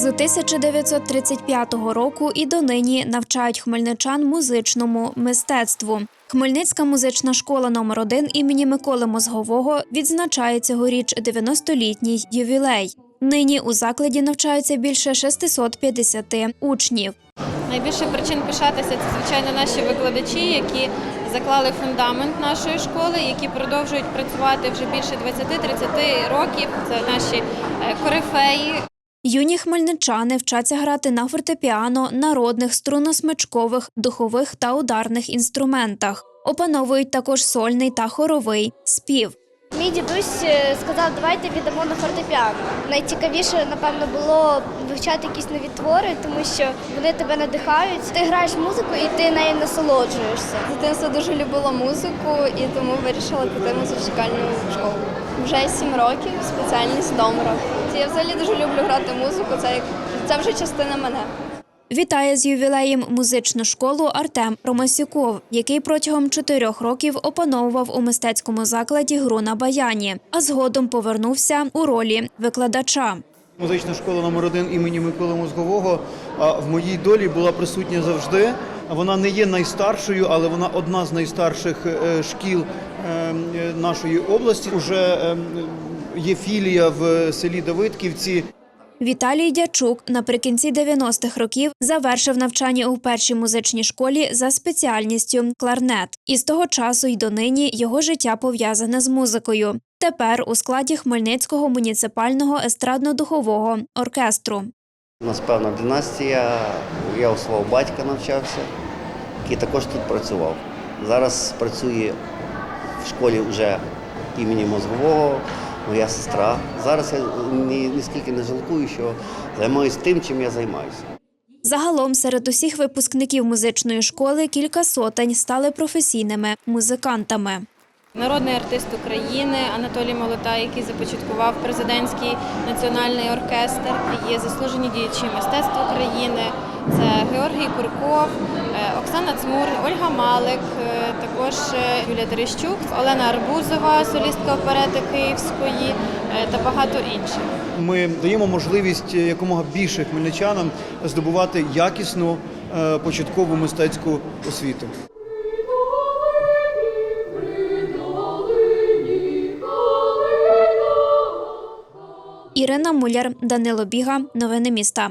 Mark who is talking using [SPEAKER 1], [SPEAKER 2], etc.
[SPEAKER 1] З 1935 року і донині навчають хмельничан музичному мистецтву. Хмельницька музична школа номер 1 імені Миколи Мозгового відзначає цьогоріч 90-літній ювілей. Нині у закладі навчаються більше 650 учнів.
[SPEAKER 2] Найбільше причин пишатися це, звичайно, наші викладачі, які заклали фундамент нашої школи, які продовжують працювати вже більше 20-30 років. Це наші е, корифеї.
[SPEAKER 1] Юні хмельничани вчаться грати на фортепіано, народних, струнно-смичкових, духових та ударних інструментах. Опановують також сольний та хоровий спів.
[SPEAKER 3] Мій дідусь е, сказав, давайте віддамо на фортепіано. Найцікавіше, напевно, було вивчати якісь нові твори, тому що вони тебе надихають. Ти граєш музику і ти нею насолоджуєшся.
[SPEAKER 4] З дитинства дуже любила музику і тому вирішила піти в музичальну школу. Вже сім років, спеціальність домра. Я взагалі дуже люблю грати музику, це, як- це вже частина мене.
[SPEAKER 1] Вітає з ювілеєм музичну школу Артем Ромасюков, який протягом чотирьох років опановував у мистецькому закладі гру на баяні, а згодом повернувся у ролі викладача.
[SPEAKER 5] Музична школа номер 1 імені Миколи Мозгового в моїй долі була присутня завжди. Вона не є найстаршою, але вона одна з найстарших е, шкіл е, е, нашої області. Уже є філія в селі Давидківці.
[SPEAKER 1] Віталій Дячук наприкінці 90-х років завершив навчання у першій музичній школі за спеціальністю кларнет. І з того часу й донині його життя пов'язане з музикою. Тепер у складі Хмельницького муніципального естрадно-духового оркестру.
[SPEAKER 6] У нас певна династія. Я у свого батька навчався, який також тут працював. Зараз працює в школі вже імені Мозгового, моя сестра. Зараз я ні, ніскільки не жалкую, що займаюся тим, чим я займаюся.
[SPEAKER 1] Загалом серед усіх випускників музичної школи кілька сотень стали професійними музикантами.
[SPEAKER 2] Народний артист України Анатолій Молота, який започаткував президентський національний оркестр, є заслужені діячі мистецтв України. Це Георгій Курков, е, Оксана Цмур, Ольга Малик, е, також е, Юлія Терещук, Олена Арбузова, солістка оперети Київської та багато інших.
[SPEAKER 5] Ми даємо можливість якомога більше хмельничанам здобувати якісну початкову мистецьку освіту.
[SPEAKER 1] Ірина Муляр, Данило Біга. Новини міста.